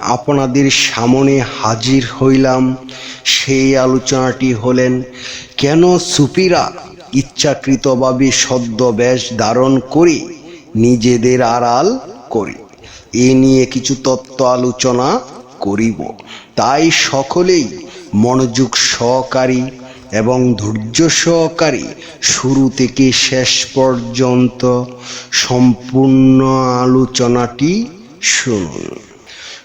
আপনাদের সামনে হাজির হইলাম। সেই আলোচনাটি হলেন, কেন সুফিরা ইচ্ছাকৃতভাবে ছদ্মবেশ ধারণ করে নিজেদের আড়াল করে? এ নিয়ে কিছু তত্ত্ব আলোচনা করিব। তাই সকলেই মনোযোগ সহকারী এবং ধৈর্য সহকারী শুরু থেকে শেষ পর্যন্ত সম্পূর্ণ আলোচনাটি শুনুন।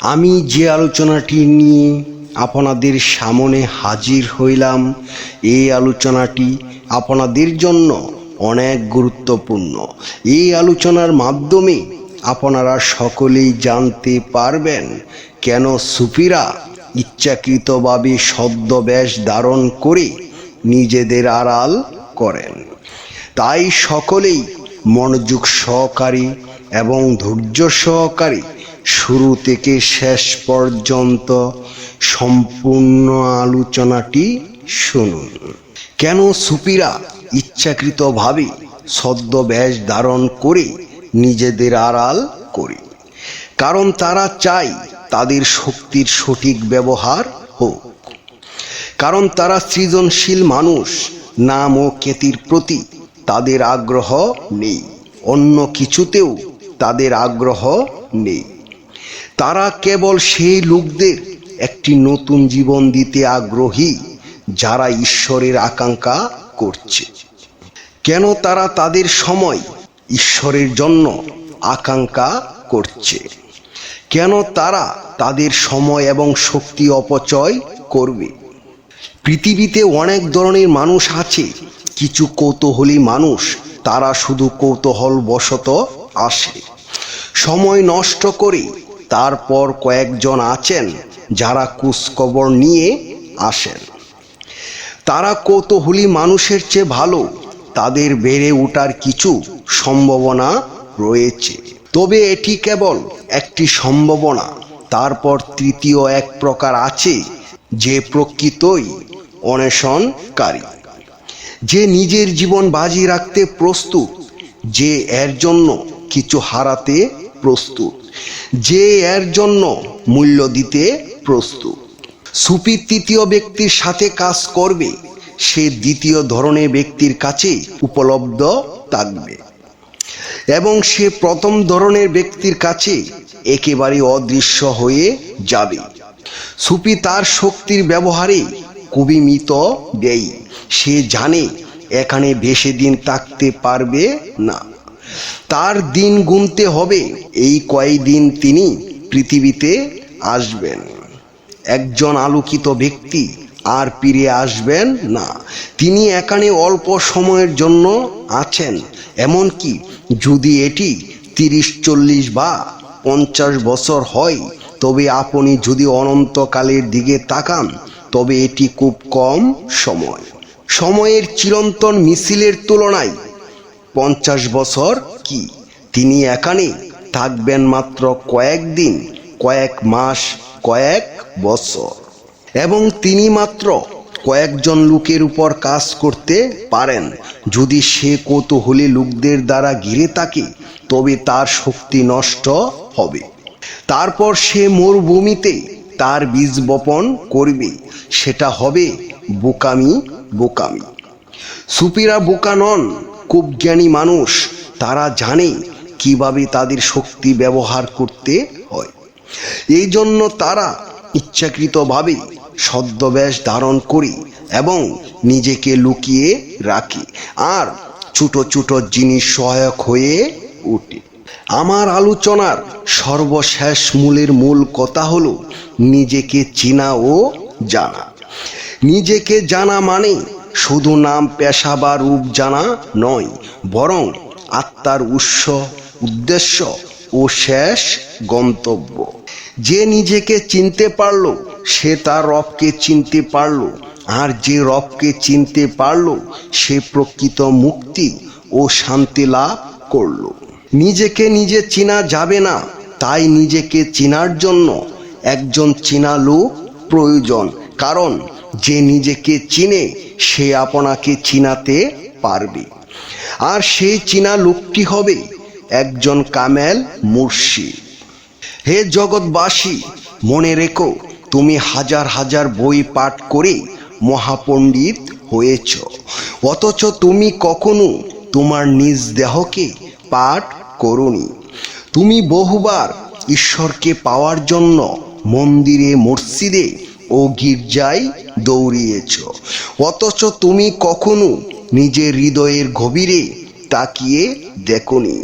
আমি যে আলোচনাটি নিয়ে আপনাদের সামনে হাজির হইলাম, এই আলোচনাটি আপনাদের জন্য অনেক গুরুত্বপূর্ণ। এই আলোচনার মাধ্যমে আপনারা সকলেই জানতে পারবেন কেন সুফিরা ইচ্ছাকৃতভাবে ছদ্মবেশ ধারণ করে নিজেদের আড়াল করেন। তাই সকলেই মনোযোগ সহকারী এবং ধৈর্য সহকারী শুরু থেকে শেষ পর্যন্ত সম্পূর্ণ আলোচনাটি শুনুন। কেন সুপিরা ইচ্ছাকৃতভাবে ছদ্মবেশ ধারণ করে নিজেদের আড়াল করে? কারণ তারা চায় তাদের শক্তির সঠিক ব্যবহার হোক। কারণ তারা সৃজনশীল মানুষ, নাম ও খ্যাতির প্রতি তাদের আগ্রহ নেই। অন্য কিছুতেও তাদের আগ্রহ নেই। তারা কেবল সেই লোকদের একটি নতুন জীবন দিতে আগ্রহী যারা ঈশ্বরের আকাঙ্ক্ষা করছে। কেন তারা তাদের সময় ঈশ্বরের জন্য আকাঙ্ক্ষা করছে? কেন তারা তাদের সময় এবং শক্তি অপচয় করবে? পৃথিবীতে অনেক ধরনের মানুষ আছে, কিছু কৌতূহলী মানুষ, তারা শুধু কৌতূহল বশত আসে। সময় নষ্ট করে তারপর কয়েকজন আছেন যারা কুচকবর নিয়ে আসেন। তারা কৌতূহলী মানুষের চেয়ে ভালো, তাদের বেড়ে ওঠার কিছু সম্ভাবনা রয়েছে। তবে এটি কেবল একটি সম্ভাবনা। তারপর তৃতীয় এক প্রকার আছে যে প্রকৃতই অন্বেষণকারী যে নিজের জীবন বাজি রাখতে প্রস্তুত, যে এর জন্য কিছু হারাতে প্রস্তুত। যে এর জন্য মূল্য দিতে প্রস্তুত। সুফি তৃতীয় ব্যক্তির সাথে কাজ করবে, সে দ্বিতীয় ধরনের ব্যক্তির কাছে উপলব্ধ থাকবে। এবং সে প্রথম ধরনের ব্যক্তির কাছে একেবারে অদৃশ্য হয়ে যাবে। সুফি তার শক্তির ব্যবহারে খুবই মিত ব্যয়ী। সে জানে এখানে বেশি দিন থাকতে পারবে না। তার দিন গুনতে হবে। এই কয়েকদিন তিনি পৃথিবীতে আসবেন। একজন আলোকিত ব্যক্তি আর ফিরে আসবেন না। তিনি এখানে অল্প সময়ের জন্য আছেন। এমনকি যদি এটি তিরিশ, চল্লিশ বা পঞ্চাশ বছর হয়, তবে আপনি যদি অনন্তকালের দিকে তাকান, তবে এটি খুব কম সময়। সময়ের চিরন্তন মিছিলের তুলনায় পঞ্চাশ বছর কি? তিনি এখানে থাকবেন মাত্র কয়েকদিন, কয়েক মাস, কয়েক বছর। এবং তিনি মাত্র কয়েকজন লোকের উপর কাজ করতে পারেন। যদি সে কৌতূহলী লোকদের দ্বারা ঘিরে থাকে, তবে তার শক্তি নষ্ট হবে। তারপর সে মরুভূমিতে তার বীজ বপন করবে। সেটা হবে বোকামি বোকামি। সুপিরা বোকা নন খুব মানুষ, তারা জানে কীভাবে তাদের শক্তি ব্যবহার করতে হয়। এই জন্য তারা ইচ্ছাকৃতভাবে ছদ্মবেশ ধারণ করে এবং নিজেকে লুকিয়ে রাখে আর ছোট ছোট জিনিস সহায়ক হয়ে ওঠে। আমার আলোচনার সর্বশেষ মূলের মূল কথা হলো নিজেকে চেনা ও জানা। নিজেকে জানা মানে শুধু নাম, পেশা বা রূপ জানা নয়, বরং আত্মার উৎস, উদ্দেশ্য ও শেষ গন্তব্য। যে নিজেকে চিনতে পারল, সে তার রবকে চিনতে পারল, আর যে রবকে চিনতে পারল, সে প্রকৃত মুক্তি ও শান্তি লাভ করল। নিজেকে নিজে চেনা যাবে না, তাই নিজেকে চিনার জন্য একজন চেনা লোক প্রয়োজন, কারণ যে নিজেকে চিনে, সে আপনাকে চিনাতে পারবে। আর সেই চিনা লোকটি হবে একজন কামেল মুর্শিদ হে জগৎবাসী, মনে রেখো, তুমি হাজার হাজার বই পাঠ করে মহাপণ্ডিত হয়েছ। অথচ তুমি কখনো তোমার নিজ দেহকে পাঠ করনি। তুমি বহুবার ঈশ্বরকে পাওয়ার জন্য মন্দিরে, মসজিদে ও গির্জায় দৌড়িয়েছ। অথচ তুমি কখনো নিজের হৃদয়ের গভীরে তাকিয়ে দেখনি।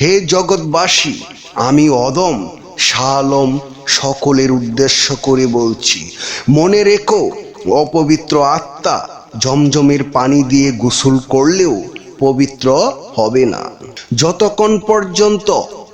হে জগৎবাসী, আমি অদম শালম সকলের উদ্দেশ্য করে বলছি, মনে রেখো, অপবিত্র আত্মা জমজমের পানি দিয়ে গোসল করলেও পবিত্র হবে না। যতক্ষণ পর্যন্ত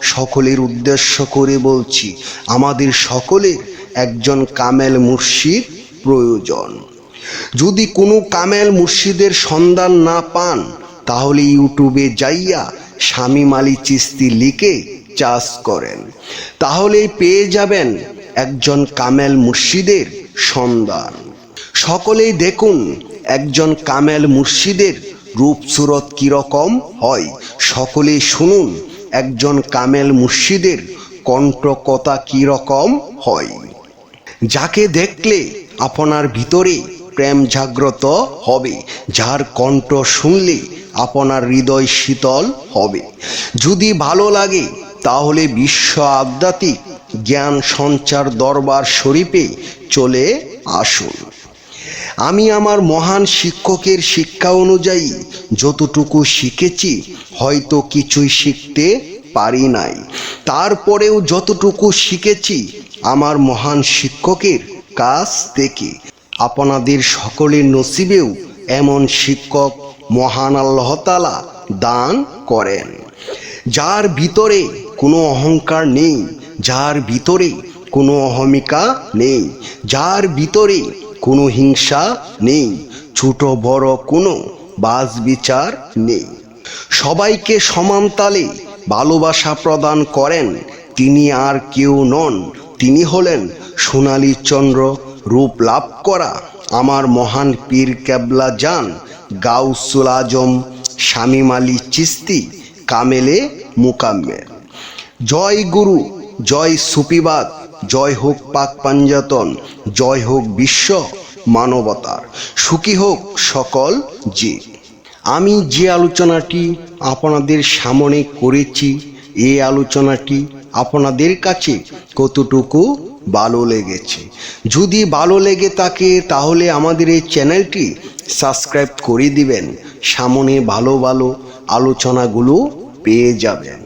সকলের উদ্দেশ্য করে বলছি, আমাদের সকলের একজন কামেল মুর্শিদ প্রয়োজন। যদি কোনো কামেল মুর্শিদের সন্ধান না পান, তাহলে ইউটিউবে যাইয়া স্বামী মালি চিস্তি লিখে চাষ করেন। তাহলেই পেয়ে যাবেন একজন কামেল মুর্শিদের সন্ধান। সকলেই দেখুন, একজন কামেল মুর্শিদের রূপ সুরত কীরকম হয়। সকলেই শুনুন একজন কামেল মুর্শিদের কণ্ঠকতা কীরকম হয়? যাকে দেখলে আপনার ভিতরে প্রেম জাগ্রত হবে, যার কণ্ঠ শুনলে আপনার হৃদয় শীতল হবে। যদি ভালো লাগে, তাহলে বিশ্ব আধ্যাত্মিক জ্ঞান সঞ্চার দরবার শরীফে চলে আসুন। আমি আমার মহান শিক্ষকের শিক্ষা অনুযায়ী যতটুকু শিখেছি, হয়তো কিছুই শিখতে পারি নাই। তারপরেও যতটুকু শিখেছি, আমার মহান শিক্ষকের কাছ থেকে। আপনাদের সকলের নসিবেও এমন শিক্ষক মহান আল্লাহ তালা দান করেন। যার ভিতরে কোনো অহংকার নেই, যার ভিতরে কোনো অহমিকা নেই, যার ভিতরে কোনো হিংসা নেই, ছোট বড় কোনো বাজ বিচার নেই। সবাইকে সমান তালে ভালোবাসা প্রদান করেন, তিনি আর কেউ নন। তিনি হলেন সোনালী চন্দ্র, রূপ লাভ করা আমার মহান পীর কেবলা যান গাউসুল আজম, শামিম আলী চিস্তি, কামেলে মুকাম্মেল। জয় গুরু, জয় সুপিবাদ জয় হোক পাক পাঞ্জাতন, জয় হোক বিশ্ব মানবতার। সুখী হোক সকল জীব। আমি যে আলোচনাটি আপনাদের সামনে করেছি এই আলোচনাটি আপনাদের কাছে কতটুকু ভালো লেগেছে? যদি ভালো লেগে থাকে, তাহলে আমাদের এই চ্যানেলটি সাবস্ক্রাইব করে দিবেন। সামনে ভালো ভালো আলোচনাগুলো পেয়ে যাবেন।